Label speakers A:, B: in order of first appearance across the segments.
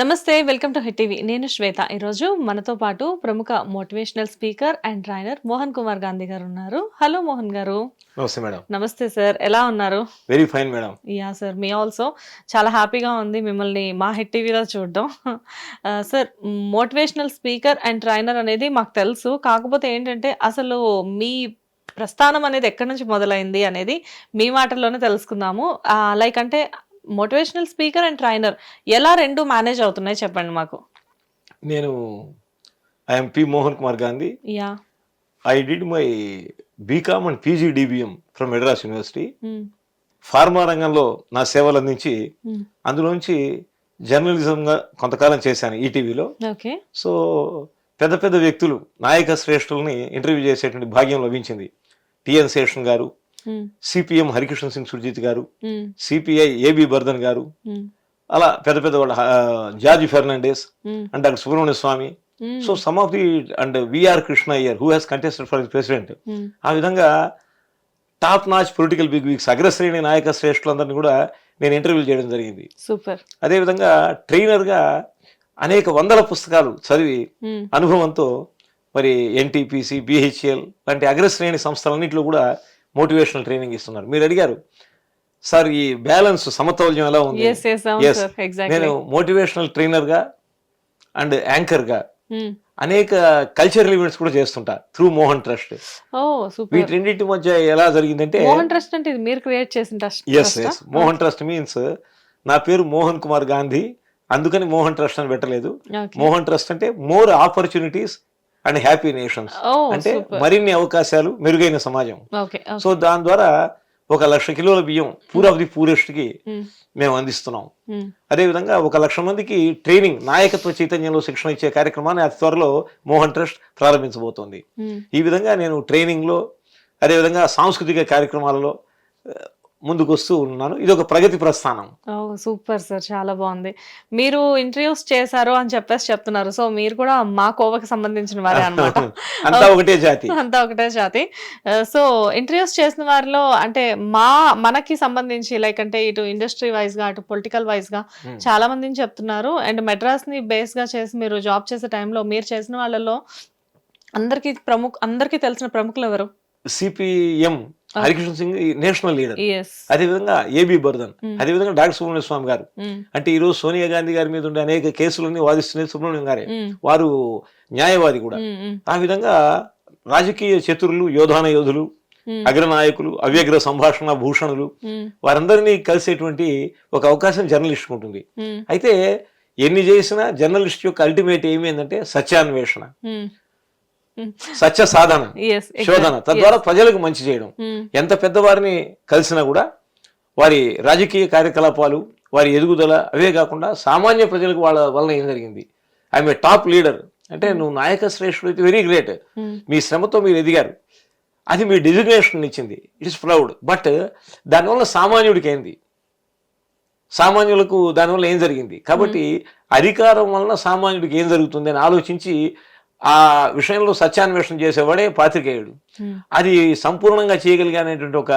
A: నమస్తే welcome to hit TV. నేను శ్వేత. ఈరోజు మనతో పాటు ప్రముఖ motivational speaker and trainer Mohan Kumar Gandhi garu ఉన్నారు. హలో మోహన్ గారు.
B: నమస్తే మేడం.
A: నమస్తే సార్. ఎలా ఉన్నారు?
B: Very fine madam.
A: Yeah sir మీ ఆల్సో చాలా హ్యాపీగా ఉంది మిమ్మల్ని మా హిట్ టీవీలో చూడడం. Sir motivational speaker and trainer అనేది మాకు తెలుసు. కాకపోతే ఏంటంటే అసలు మీ ప్రస్థానం అనేది ఎక్కడి నుంచి మొదలైంది అనేది మీ మాటల్లోనే తెలుసుకుందాము. లైక్ అంటే మోటివేషనల్ స్పీకర్ అండ్ ట్రైనర్ ఎలా రెండు మేనేజ్ అవుతున్నాయి చెప్పండి మాకు.
B: నేను I'm P Mohan Kumar Gandhi.
A: Yeah.
B: I did my BCom and PG DBM from Madras university. Pharma రంగంలో నా సేవలు అందించి అందులోంచి జర్నలిజంగా కొంతకాలం చేశాను ఈటీవీలో. సో పెద్ద పెద్ద వ్యక్తులు నాయక శ్రేష్ఠుల్ని ఇంటర్వ్యూ చేసేటువంటి భాగ్యం లభించింది. టిఎన్ శేషన్ గారు సిపిఎం హరికృష్ణ సింగ్ సుర్జిత్ గారు సిపిఐ ఏబి బర్ధన్ గారు అలా పెద్ద పెద్ద వాళ్ళ George Fernandes and doctor Subramanya Swamy. So some of the and V R Krishna Iyer who has contested for president ఆ విధంగా top notch political bigwigs అగ్రశ్రేణి నాయక శ్రేష్ఠులందరినీ కూడా నేను ఇంటర్వ్యూ చేయడం జరిగింది.
A: సూపర్
B: అదేవిధంగా ట్రైనర్గా అనేక వందల పుస్తకాలు చదివి అనుభవంతో మరి ఎన్టీపీసీ బిహెచ్ఎల్ లాంటి అగ్రశ్రేణి సంస్థలన్నింటిలో కూడా మోటివేషనల్ ట్రైనింగ్ ఇస్తున్నారు. మీరు అడిగారు సార్ ఈ బ్యాలెన్స్ సమతౌల్యం ఎలా ఉంది? నేను మోటివేషనల్ ట్రైనర్గా అండ్ యాంకర్గా అనేక కల్చరల్ ఈవెంట్స్ కూడా చేస్తుంటా త్రూ మోహన్ ట్రస్ట్. వీటిన్నింటి మధ్య ఎలా జరిగిందంటే
A: మోహన్ ట్రస్ట్ అంటే ఇది మీరు క్రియేట్ చేసిన trust
B: S S Mohan trust means నా పేరు మోహన్ కుమార్ గాంధీ అందుకని మోహన్ ట్రస్ట్ అని పెట్టలేదు. మోహన్ ట్రస్ట్ అంటే more opportunities and happy nations. అంటే మరిన్ని అవకాశాలు మెరుగైన సమాజం. సో దాని ద్వారా ఒక లక్ష కిలోల బియ్యం పూర్ ఆఫ్ ది పూరెస్ట్కి మేము అందిస్తున్నాం. అదేవిధంగా ఒక లక్ష మందికి ట్రైనింగ్ నాయకత్వ చైతన్యంలో శిక్షణ ఇచ్చే కార్యక్రమాన్ని అతి త్వరలో మోహన్ ట్రస్ట్ ప్రారంభించబోతోంది. ఈ విధంగా నేను ట్రైనింగ్లో అదేవిధంగా సాంస్కృతిక కార్యక్రమాలలో ముందుకు వస్తూ ఉన్నాను. ఇది ఒక ప్రగతి ప్రస్థానం.
A: Super sir. చాలా బాగుంది. మీరు ఇంటర్వ్యూస్ చేశారు అని చెప్పేసి చెప్తున్నారు. సో మీరు కూడా మా కోవకి సంబంధించిన వారే అన్నమాట.
B: అంతా ఒకటే జాతి.
A: అంతా ఒకటే జాతి. సో ఇంటర్వ్యూస్ చేసిన వారిలో అంటే మా మనకి సంబంధించి లైక్ అంటే ఇటు ఇండస్ట్రీ వైజ్గా అటు పొలిటికల్
B: వైజ్గా.
A: చాలా మందిని చెప్తున్నారు. అండ్ మెడ్రాస్ని బేస్గా చేసి మీరు జాబ్ చేసే టైంలో మీరు చేసిన వాళ్ళలో అందరికి ప్రముఖ అందరికి తెలిసిన ప్రముఖులు ఎవరు?
B: CPM Harikrishna Singh national leader. అదేవిధంగా ఏబి
A: Hmm.
B: అదేవిధంగా డాక్టర్ సుబ్రహ్మణ్య స్వామి గారు. అంటే ఈ రోజు సోనియా గాంధీ గారి మీద ఉండే అనేక కేసులన్నీ వాదిస్తున్నది సుబ్రహ్మణ్యం గారే. వారు న్యాయవాది కూడా. ఆ విధంగా రాజకీయ చతురులు యోధాన యోధులు అగ్రనాయకులు అవ్యగ్ర సంభాషణ భూషణులు వారందరినీ కలిసేటువంటి ఒక అవకాశం జర్నలిస్ట్ ఉంటుంది. అయితే ఎన్ని చేసినా జర్నలిస్ట్ యొక్క అల్టిమేట్ ఏమి ఏంటంటే సత్యాన్వేషణ. సత్య సాధన శోధన తద్వారా ప్రజలకు మంచి చేయడం. ఎంత పెద్దవారిని కలిసినా కూడా వారి రాజకీయ కార్యకలాపాలు వారి ఎదుగుదల అవే కాకుండా సామాన్య ప్రజలకు వాళ్ళ వలన ఏం జరిగింది? I'm a top leader. అంటే నువ్వు నాయక శ్రేష్ఠుడు అయితే వెరీ గ్రేట్. మీ శ్రమతో మీరు ఎదిగారు. అది మీ డిజిగ్నేషన్ ఇచ్చింది. ఇట్స్ ప్రౌడ్ బట్ దానివల్ల సామాన్యుడికి ఏంది? సామాన్యులకు దానివల్ల ఏం జరిగింది? కాబట్టి అధికారం వలన సామాన్యుడికి ఏం జరుగుతుంది అని ఆలోచించి ఆ విషయంలో సత్యాన్వేషణ చేసేవాడే పాత్రికేయుడు. అది సంపూర్ణంగా చేయగలిగానేటువంటి ఒక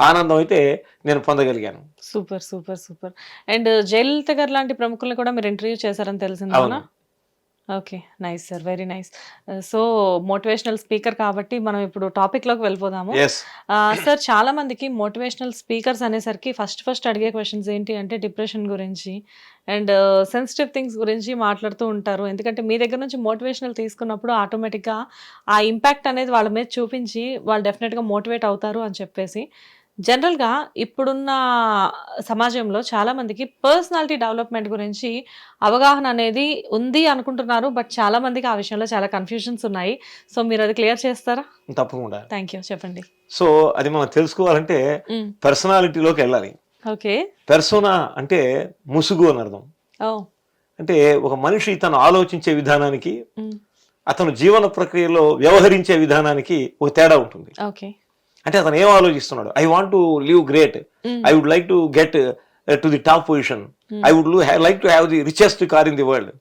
B: ఆనందం అయితే నేను పొందగలిగాను.
A: Super super super. And Jayalalithaa garu లాంటి ప్రముఖులను కూడా మీరు ఇంటర్వ్యూ చేశారని తెలిసింది okay. Nice sir. Very nice. So motivational speaker కాబట్టి మనం ఇప్పుడు టాపిక్లోకి వెళ్ళిపోదాము సార్ చాలా మందికి మోటివేషనల్ స్పీకర్స్ అనేసరికి ఫస్ట్ ఫస్ట్ అడిగే క్వశ్చన్స్ ఏంటి అంటే డిప్రెషన్ గురించి అండ్ సెన్సిటివ్ థింగ్స్ గురించి మాట్లాడుతూ ఉంటారు. ఎందుకంటే మీ దగ్గర నుంచి మోటివేషనల్ తీసుకున్నప్పుడు ఆటోమేటిక్గా ఆ ఇంపాక్ట్ అనేది వాళ్ళ మీద చూపించి వాళ్ళు డెఫినెట్గా మోటివేట్ అవుతారు అని చెప్పేసి. జనరల్గా ఇప్పుడున్న సమాజంలో చాలా మందికి పర్సనాలిటీ డెవలప్మెంట్ గురించి అవగాహన అనేది ఉంది అనుకుంటున్నారు. బట్ చాలా మందికి ఆ విషయంలో చాలా కన్ఫ్యూజన్స్ ఉన్నాయి. సో మీరు అది క్లియర్ చేస్తారా?
B: తప్పకుండా.
A: Thank you. చెప్పండి.
B: సో అది మనం తెలుసుకోవాలంటే పర్సనాలిటీలోకి వెళ్ళాలి.
A: ఓకే.
B: పెర్సోనా అంటే ముసుగు అని అర్థం. అంటే ఒక మనిషి తను ఆలోచించే విధానానికి అతను జీవన ప్రక్రియలో వ్యవహరించే విధానానికి ఒక తేడా ఉంటుంది.
A: ఓకే.
B: అంటే అతను ఏం ఆలోచిస్తున్నాడు? I want to live great I would like to get to the top position I would like to have the richest car in the world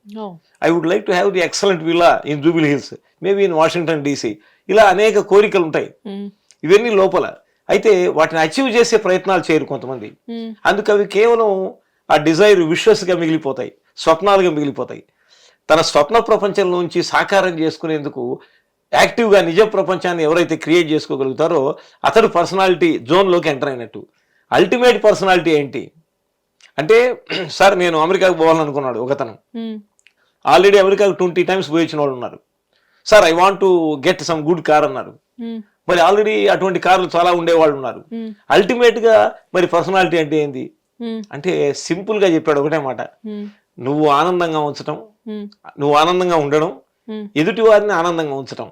B: I would like to have the excellent villa in Jubilee Hills maybe in Washington DC ఇలా అనేక కోరికలు ఉంటాయి.
A: మ్,
B: ఇవన్నీ లోపల. అయితే వాటిని achieve చేసే ప్రయత్నాలు చేయరు కొంతమంది.
A: మ్,
B: అందుకు అవి కేవలం ఆ డిజైర్ విషస్గా మిగిలిపోతాయి. స్వప్నాలుగా మిగిలిపోతాయి. తన స్వప్న ప్రపంచం నుంచి సాకారం చేసుకునేందుకు యాక్టివ్గా నిజ ప్రపంచాన్ని ఎవరైతే క్రియేట్ చేసుకోగలుగుతారో అతడు పర్సనాలిటీ జోన్లోకి ఎంటర్ అయినట్టు. అల్టిమేట్ పర్సనాలిటీ ఏంటి? అంటే సార్ నేను అమెరికాకు పోవాలనుకున్నాడు ఒకతను. ఆల్రెడీ అమెరికాకు ట్వంటీ టైమ్స్ పోయి వచ్చిన వాళ్ళు ఉన్నారు. Sir I want to get some good car అన్నారు. మరి ఆల్రెడీ అటువంటి కార్లు చాలా ఉండేవాళ్ళు ఉన్నారు. అల్టిమేట్గా మరి పర్సనాలిటీ అంటే ఏంది? అంటే సింపుల్గా చెప్పాడు ఒకటే మాట. నువ్వు ఆనందంగా ఉంచటం నువ్వు ఆనందంగా ఉండడం. ఎదుటి వారిని ఆనందంగా ఉంచటం.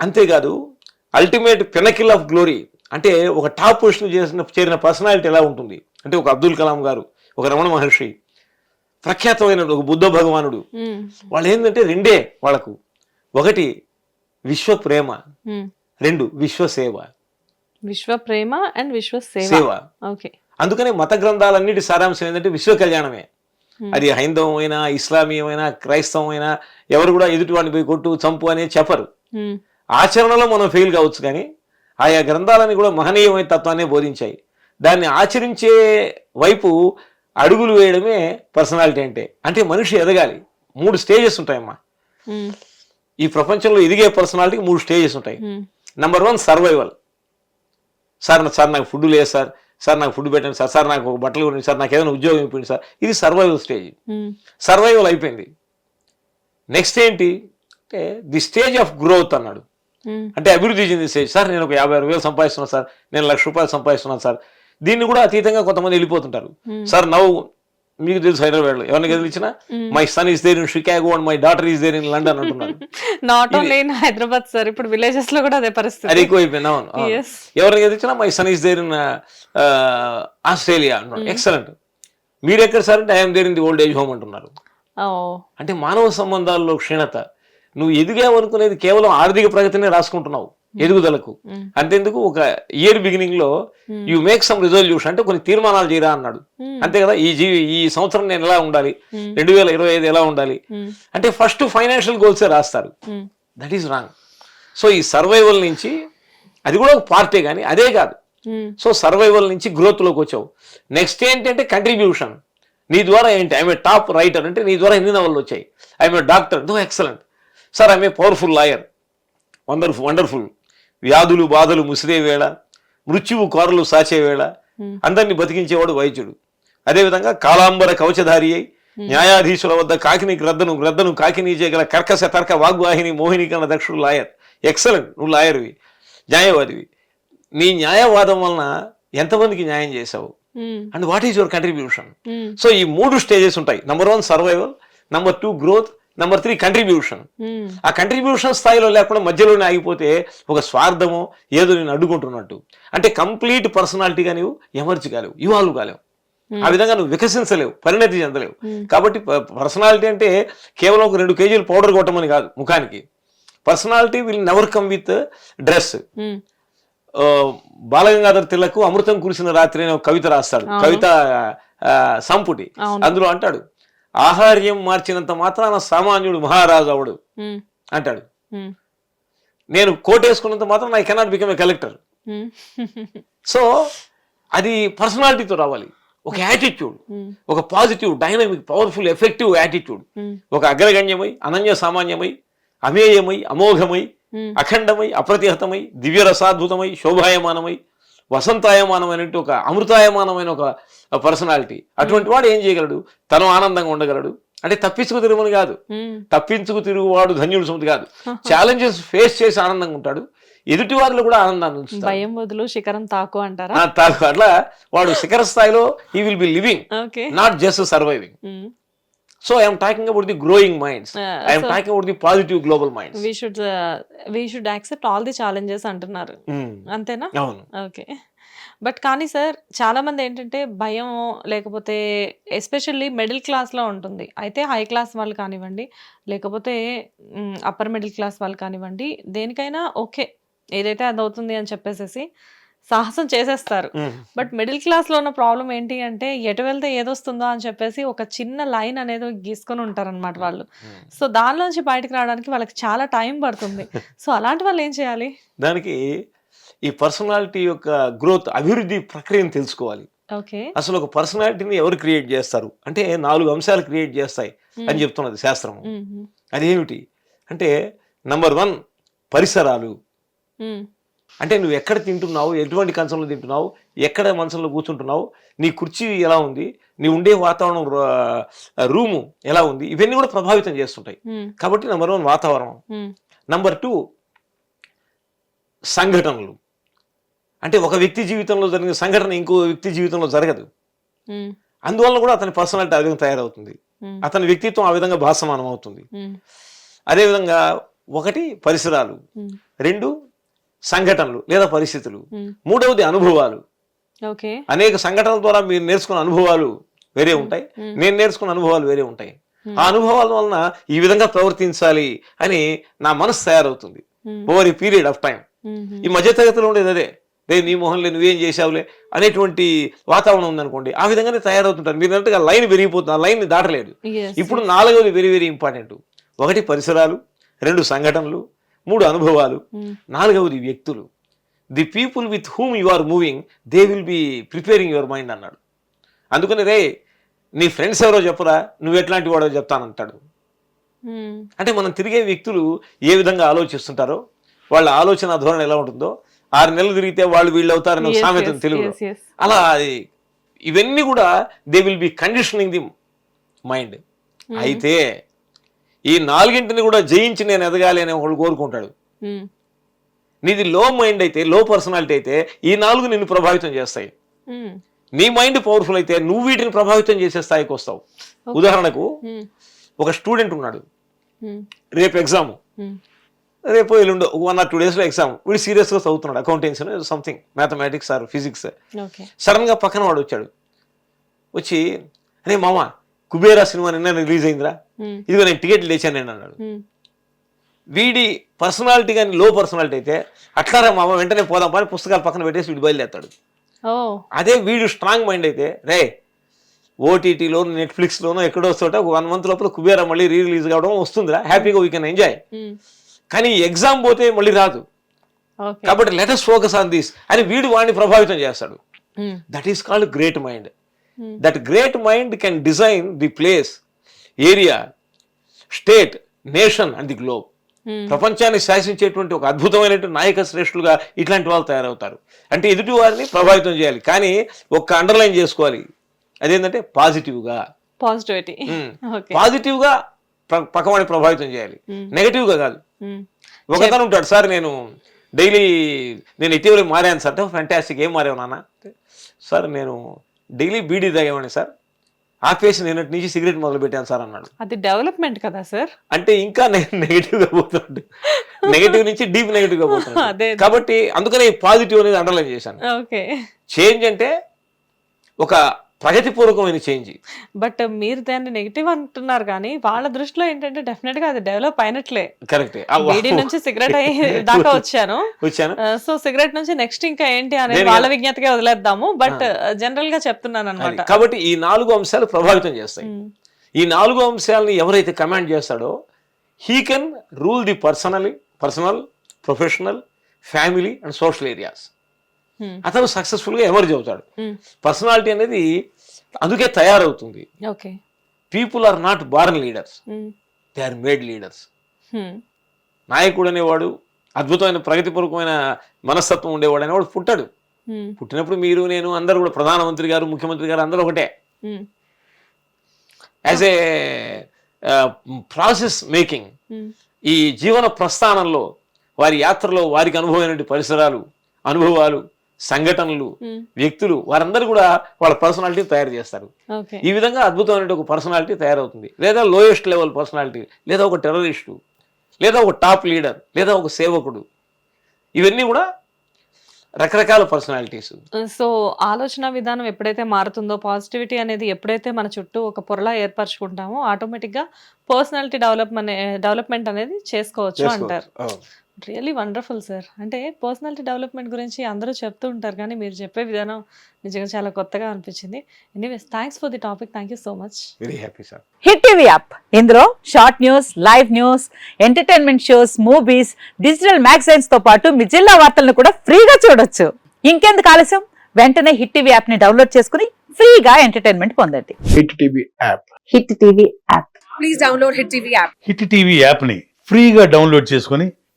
B: అంతేకాదు అల్టిమేట్ పినకిల్ ఆఫ్ గ్లోరీ అంటే ఒక టాప్ పొజిషన్ చేసిన చేరిన పర్సనాలిటీ ఎలా ఉంటుంది? అంటే ఒక అబ్దుల్ కలాం గారు ఒక రమణ మహర్షి ప్రఖ్యాతమైన ఒక బుద్ధ భగవానుడు. వాళ్ళు ఏంటంటే రెండే వాళ్ళకు. ఒకటి విశ్వ ప్రేమ. రెండు విశ్వ సేవ
A: విశ్వ ప్రేమ అండ్ విశ్వ సేవ. ఓకే.
B: అందుకనే మత గ్రంథాలన్నిటి సారాంశం ఏంటంటే విశ్వ కళ్యాణమే. అది హైందవమైనా ఇస్లామీయమైనా క్రైస్తవమైనా ఎవరు కూడా ఎదుటి వాడిని పోయి కొట్టు చంపు అనేది చెప్పరు. ఆచరణలో మనం ఫెయిల్ కావచ్చు కానీ ఆయా గ్రంథాలని కూడా మహనీయమైన తత్వాన్ని బోధించాయి. దాన్ని ఆచరించే వైపు అడుగులు వేయడమే పర్సనాలిటీ అంటే. అంటే మనిషి ఎదగాలి. మూడు స్టేజెస్ ఉంటాయమ్మా. ఈ ప్రపంచంలో ఎదిగే పర్సనాలిటీకి మూడు స్టేజెస్ ఉంటాయి. Number one survival. Sir sir నాకు ఫుడ్ లేదు సార్. సార్ నాకు ఫుడ్ పెట్టండి సార్ సార్ నాకు ఒక బట్టలు కొనండి సార్ నాకు ఏదైనా ఉద్యోగం ఇప్పిండి సార్. ఇది సర్వైవల్ స్టేజ్ సర్వైవల్ అయిపోయింది. నెక్స్ట్ ఏంటి? అంటే ది స్టేజ్ ఆఫ్ గ్రోత్ అన్నాడు.
A: ఉమ్,
B: అంటే అభివృద్ధి చెంది స్టేజ్. సార్ నేను ఒక యాభై ఆరు వేలు సంపాదిస్తున్నాను సార్. నేను లక్ష రూపాయలు సంపాదిస్తున్నాను సార్. దీన్ని కూడా అతీతంగా కొంతమంది వెళ్ళిపోతుంటారు. సార్ నవ్వు మీకు తెలుసు హైదరాబాద్లో. ఎవరిని గదిలిచ్చినా my son is there in Chicago and my daughter is there in London అంటున్నారు.
A: Not only in Hyderabad sir ఇప్పుడు విలేజెస్లో కూడా అదే
B: అది
A: పరిస్థితి
B: ఎక్కువైపోయింది. అవును. ఎవరిని గదిలిచ్చినా my son is there in Australia అంటున్నారు. ఎక్సలెంట్ మీరు ఎక్కడ సార్ అంటే I'm there in the old age home అంటున్నారు. అంటే మానవ సంబంధాల్లో క్షీణత. నువ్వు ఎదిగావనుకునేది కేవలం ఆర్థిక ప్రగతినే రాసుకుంటున్నావు. ఎదుగుదలకు. అంతెందుకు ఒక ఇయర్ బిగినింగ్లో యు మేక్ సమ్ రిజల్యూషన్ అంటే కొన్ని తీర్మానాలు చేయరా అన్నాడు. అంతే కదా ఈ జీవి ఈ సంవత్సరం నేను ఎలా ఉండాలి. రెండు వేల ఇరవై ఐదు ఎలా ఉండాలి? అంటే ఫస్ట్ ఫైనాన్షియల్ గోల్సే రాస్తారు. దట్ ఈస్ రాంగ్ సో ఈ సర్వైవల్ నుంచి అది కూడా ఒక పార్టీ కానీ అదే కాదు. సో సర్వైవల్ నుంచి గ్రోత్లోకి వచ్చావు. నెక్స్ట్ ఏంటంటే కంట్రిబ్యూషన్ నీ ద్వారా ఏంటి? ఐఎమ్ ఏ టాప్ రైటర్ అంటే నీ ద్వారా ఎన్ని నవళ్ళు వచ్చాయి? I'm a doctor though excellent sir I'm a powerful lawyer wonderful wonderful వ్యాధులు బాధలు ముసిరే వేళ మృత్యువు కోరలు సాచే వేళ. అందరిని బతికించేవాడు వైద్యుడు. అదేవిధంగా కాలాంబర కవచధారి అయి న్యాయాధీశుల వద్ద కాకిని గ్రద్దను గ్రద్దను కాకిని చేయగల కర్కశ తర్క వాగ్వాహిని మోహినికరణ దక్షుడు లాయర్. ఎక్సలెంట్ నువ్వు లాయర్వి న్యాయవాదివి. నీ న్యాయవాదం వలన ఎంతమందికి న్యాయం చేశావు? And what is your contribution? So ఈ మూడు స్టేజెస్ ఉంటాయి. Number one survival number two growth number three contribution ఆ కంట్రిబ్యూషన్ స్థాయిలో లేకుండా మధ్యలోనే ఆగిపోతే ఒక స్వార్థమో ఏదో నేను అడ్డుకుంటున్నట్టు. అంటే కంప్లీట్ పర్సనాలిటీగా నువ్వు ఎమర్జ్ కాలేవు ఇవాల్వ్ కాలేవు. ఆ విధంగా నువ్వు వికసించలేవు పరిణతి చెందలేవు. కాబట్టి పర్సనాలిటీ అంటే కేవలం ఒక రెండు కేజీలు పౌడర్ కొట్టమని కాదు ముఖానికి. Personality will never come with dress Balagangadhar Tilak Amrutham Kurisina Ratri అనే ఒక కవిత రాస్తాడు. కవిత సంపుటి. అందులో అంటాడు ఆహార్యం మార్చినంత మాత్రాన సామాన్యుడు మహారాజు అవడు. అంటాడు. నేను కోట్ వేసుకున్నంత మాత్రం I cannot become a collector. So అది పర్సనాలిటీతో రావాలి. ఒక యాటిట్యూడ్ ఒక positive dynamic powerful effective attitude. ఒక అగ్రగణ్యమై అనన్య సామాన్యమై అమేయమై అమోఘమై అఖండమై అప్రతిహతమై దివ్యరసాద్భుతమై శోభాయమానమై వసంతాయమానమైనట్టు ఒక అమృతాయమానమైన ఒక పర్సనాలిటీ. అటువంటి వాడు ఏం చేయగలడు? తను ఆనందంగా ఉండగలడు. అంటే తప్పించుకు తిరుగుమని కాదు. తప్పించుకు తిరుగువాడు ధన్యుడు సొంత కాదు. ఛాలెంజెస్ ఫేస్ చేసి ఆనందంగా ఉంటాడు. ఎదుటి వారిలో కూడా ఆనందాన్ని
A: భయం వదులు శిఖరం తాకు అంటారా?
B: ఆ, తా- అట్లా వాడు శిఖర స్థాయిలో ఈ will be living not just surviving so I'm talking about the growing minds I'm talking about the positive global minds
A: we should we should accept all the challenges అంటున్నారు. అంతేనా?
B: అవును.
A: ఓకే బట్ కానీ సార్ చాలా మంది ఏంటంటే భయం లేకపోతే especially middle క్లాస్లో ఉంటుంది. అయితే హై క్లాస్ వాళ్ళు కానివ్వండి లేకపోతే అప్పర్ మిడిల్ క్లాస్ వాళ్ళు కానివ్వండి దేనికైనా ఓకే ఏదైతే అది అవుతుంది అని చెప్పేసేసి సాహసం చేసేస్తారు. బట్ మిడిల్ క్లాస్లో ఉన్న ప్రాబ్లం ఏంటి అంటే ఎటు వెళ్తే ఏదొస్తుందో అని చెప్పేసి ఒక చిన్న లైన్ అనేది గీసుకొని ఉంటారనమాట వాళ్ళు. సో దానిలోంచి బయటకు రావడానికి వాళ్ళకి చాలా టైం పడుతుంది. సో అలాంటి వాళ్ళు ఏం చేయాలి?
B: దానికి ఈ పర్సనాలిటీ యొక్క గ్రోత్ అభివృద్ధి ప్రక్రియను తెలుసుకోవాలి.
A: ఓకే.
B: అసలు ఒక పర్సనాలిటీని ఎవరు క్రియేట్ చేస్తారు? అంటే నాలుగు అంశాలు క్రియేట్ చేస్తాయి అని చెప్తున్నది శాస్త్రం. అదేమిటి? అంటే నంబర్ వన్ పరిసరాలు. అంటే నువ్వు ఎక్కడ తింటున్నావు ఎటువంటి కంచంలో తింటున్నావు ఎక్కడ మంచంలో కూర్చుంటున్నావు నీ కుర్చీ ఎలా ఉంది నీ ఉండే వాతావరణం రూము ఎలా ఉంది ఇవన్నీ కూడా ప్రభావితం చేస్తుంటాయి. కాబట్టి నెంబర్ వన్ వాతావరణం. నంబర్ టూ సంఘటనలు అంటే ఒక వ్యక్తి జీవితంలో జరిగిన సంఘటన ఇంకో వ్యక్తి జీవితంలో జరగదు. అందువల్ల కూడా అతని పర్సనాలిటీ ఆ విధంగా తయారవుతుంది. అతని వ్యక్తిత్వం ఆ విధంగా భాసమానం అవుతుంది. అదేవిధంగా ఒకటి పరిసరాలు. రెండు సంఘటనలు లేదా పరిస్థితులు. మూడవది అనుభవాలు. అనేక సంఘటనల ద్వారా మీరు నేర్చుకున్న అనుభవాలు వేరే ఉంటాయి. నేను నేర్చుకున్న అనుభవాలు వేరే ఉంటాయి. ఆ అనుభవాల వలన ఈ విధంగా ప్రవర్తించాలి అని నా మనసు తయారవుతుంది. ఓవర్ ఈ పీరియడ్ ఆఫ్ టైం. ఈ మధ్య తరగతిలో ఉండేది అదే. రే నీ మొహంలో నువ్వేం చేసావులే అనేటువంటి వాతావరణం ఉందనుకోండి. ఆ విధంగానే తయారవుతుంటారు. మీరు అన్నట్టుగా లైన్ పెరిగిపోతుంది ఆ లైన్ దాటలేదు. ఇప్పుడు నాలుగవది వెరీ వెరీ ఇంపార్టెంట్ ఒకటి పరిసరాలు రెండు సంఘటనలు మూడు అనుభవాలు. నాలుగవది వ్యక్తులు. The people with whom you are moving they will be preparing your mind అన్నాడు. అందుకని రే నీ ఫ్రెండ్స్ ఎవరో చెప్పరా నువ్వు ఎట్లాంటి వాడో చెప్తానంటాడు. అంటే మనం తిరిగే వ్యక్తులు ఏ విధంగా ఆలోచిస్తుంటారో వాళ్ళ ఆలోచన ధోరణి ఎలా ఉంటుందో ఆరు నెలలు తిరిగితే వాళ్ళు వీళ్ళు అవుతారని సామెత తెలుగులో.
A: yes.
B: అలా అది ఇవన్నీ కూడా they will be conditioning the mind అయితే ఈ నాలుగింటిని కూడా జయించి నేను ఎదగాలి అని ఒకడు కోరుకుంటాడు. నీది లో మైండ్ అయితే లో పర్సనాలిటీ అయితే ఈ నాలుగు నిన్ను ప్రభావితం చేస్తాయి. నీ మైండ్ పవర్ఫుల్ అయితే నువ్వు వీటిని ప్రభావితం చేసే స్థాయికి వస్తావు ఉదాహరణకు. ఒక స్టూడెంట్ ఉన్నాడు. రేపు ఎగ్జామ్. రేపు ఎల్లుండో వన్ ఆర్ టూ డేస్లో ఎగ్జామ్ వీడు సీరియస్గా చదువుతున్నాడు accountancy something mathematics or physics
A: okay
B: సడన్గా పక్కన వాడు వచ్చాడు వచ్చి అరే మామ కుబేరా సినిమా నిన్న రిలీజ్ అయిందిరా. ఇదిగో నేను టికెట్ లేచాను నేను అన్నాడు.
A: మ్మ్.
B: వీడి పర్సనాలిటీ కానీ లో పర్సనాలిటీ అయితే అట్లారా మామ వెంటనే పోదాం పని పుస్తకాలు పక్కన పెట్టేసి వీడు బయలుదేస్తాడు
A: ఓ.
B: అదే వీడు స్ట్రాంగ్ మైండ్ అయితే రే ఓటీటీలో నెట్ఫ్లిక్స్లోనో ఎక్కడో చోట ఒక వన్ మంత్ లోపల కుబేరా మళ్ళీ రీ రిలీజ్ కావడం వస్తుందిరా హ్యాపీగా వీ కెన్ ఎంజాయ్. కానీ ఎగ్జామ్ పోతే మళ్ళీ రాదు. కాబట్టి లెటెస్ట్ ఫోకస్ ఆన్ దిస్ అని వీడు వాడిని ప్రభావితం చేస్తాడు. That is called great mind
A: Hmm.
B: That great mind can design the place area state nation and the globe.
A: Hmm.
B: ప్రపంచాన్ని శాసించేటువంటి ఒక అద్భుతమైనటువంటి నాయక శ్రేష్ఠులుగా ఇట్లాంటి వాళ్ళు తయారవుతారు. అంటే ఎదుటి వారిని ప్రభావితం చేయాలి. కానీ ఒక్క అండర్లైన్ చేసుకోవాలి. అదేంటంటే పాజిటివ్గా
A: పాజిటివిటీ
B: పాజిటివ్గా పక్కవాడిని ప్రభావితం చేయాలి. నెగటివ్గా కాదు.
A: మ్మ్.
B: ఒకతను ఉంటాడు సార్ నేను డైలీ నేను ఇటీవల మారాను సార్. ఫ్యాంటాస్టిక్ ఏం మారావు నాన్న? సార్ నేను డైలీ బీడీ తాగేవాడిని సార్. ఆపేసి నిన్నటి నుంచి సిగరెట్ మొదలు పెట్టాను సార్ అన్నాడు.
A: అది డెవలప్మెంట్ కదా సార్?
B: అంటే ఇంకా నెగిటివ్గా పోతున్నాడు. నెగిటివ్ నుంచి డీప్
A: నెగిటివ్గా.
B: పోతున్నాడు. కాబట్టి అందుకనే పాజిటివ్ అనేది అండర్లైన్ చేశాను.
A: ఓకే.
B: చేంజ్ అంటే ఒక ప్రగతిపూర్వకమైన చేంజ్.
A: బట్ మీరు దాన్ని నెగిటివ్ అంటున్నారు కానీ వాళ్ళ దృష్టిలో ఏంటంటే డెఫినెట్గా అది డెవలప్ అయినట్లే.
B: కరెక్టే.
A: బీడీ నుంచి సిగరెట్ అయ్యి దాకా వచ్చాను.
B: వచ్చాను.
A: సో సిగరెట్ నుంచి నెక్స్ట్ ఇంకా ఏంటి అనేది వాళ్ళ విజ్ఞతగా వదిలేద్దాము. బట్ జనరల్గా చెప్తున్నాను. అనమాట
B: కాబట్టి ఈ నాలుగు అంశాలు ప్రభావితం చేస్తాయి. ఈ నాలుగు అంశాలని ఎవరైతే కమాండ్ చేస్తాడో he can rule the personal personal professional family and social areas. అతను సక్సెస్ఫుల్గా ఎమర్జ్ అవుతాడు. పర్సనాలిటీ అనేది అందుకే తయారవుతుంది. People are not born leaders they are made leaders నాయకుడు అనేవాడు అద్భుతమైన ప్రగతిపూర్వకమైన మనస్తత్వం ఉండేవాడు అనేవాడు పుట్టాడు. పుట్టినప్పుడు మీరు నేను అందరూ కూడా ప్రధానమంత్రి గారు ముఖ్యమంత్రి గారు అందరూ ఒకటే. యాజ్ ఏ ప్రాసెస్ మేకింగ్ ఈ జీవన ప్రస్థానంలో వారి యాత్రలో వారికి అనుభవమైన పరిసరాలు అనుభవాలు సంఘటనలు వ్యక్తులు వారందరూ కూడా వాళ్ళ పర్సనాలిటీ తయారు చేస్తారు. ఈ విధంగా అద్భుతమైన ఒక పర్సనాలిటీ తయారవుతుంది. లేదా లోయెస్ట్ లెవెల్ పర్సనాలిటీ లేదా ఒక టెర్రరిస్టు లేదా ఒక టాప్ లీడర్ లేదా ఒక సేవకుడు. ఇవన్నీ కూడా రకరకాల పర్సనాలిటీస్.
A: సో ఆలోచన విధానం ఎప్పుడైతే మారుతుందో పాజిటివిటీ అనేది ఎప్పుడైతే మన చుట్టూ ఒక పొరలా ఏర్పరచుకుంటామో ఆటోమేటిక్గా పర్సనాలిటీ డెవలప్మెంట్ డెవలప్మెంట్ అనేది చేసుకోవచ్చు అంటారు. Really wonderful sir. అంటే పర్సనాలిటీ డెవలప్మెంట్ గురించి అందరూ చెప్తూ ఉంటారు కానీ మీరు చెప్పే విధానం నిజంగా చాలా కొత్తగా అనిపించింది. Anyways thanks for the topic thank you so much
B: very happy sir
C: hit TV app. ఇందులో short news live news entertainment shows movies digital మ్యాగజైన్స్తో పాటు మీ జిల్లా వార్తలను కూడా ఫ్రీగా చూడొచ్చు. ఇంకెందుకు ఆలస్యం? వెంటనే హిట్ టీవీ యాప్ని డౌన్లోడ్ చేసుకుని ఫ్రీగా ఎంటర్టైన్మెంట్ పొందండి.
D: Hit TV app.
C: Hit TV app.
E: Please download Hit TV app.
F: Hit TV యాప్ని ఫ్రీగా డౌన్లోడ్ చేసుకొని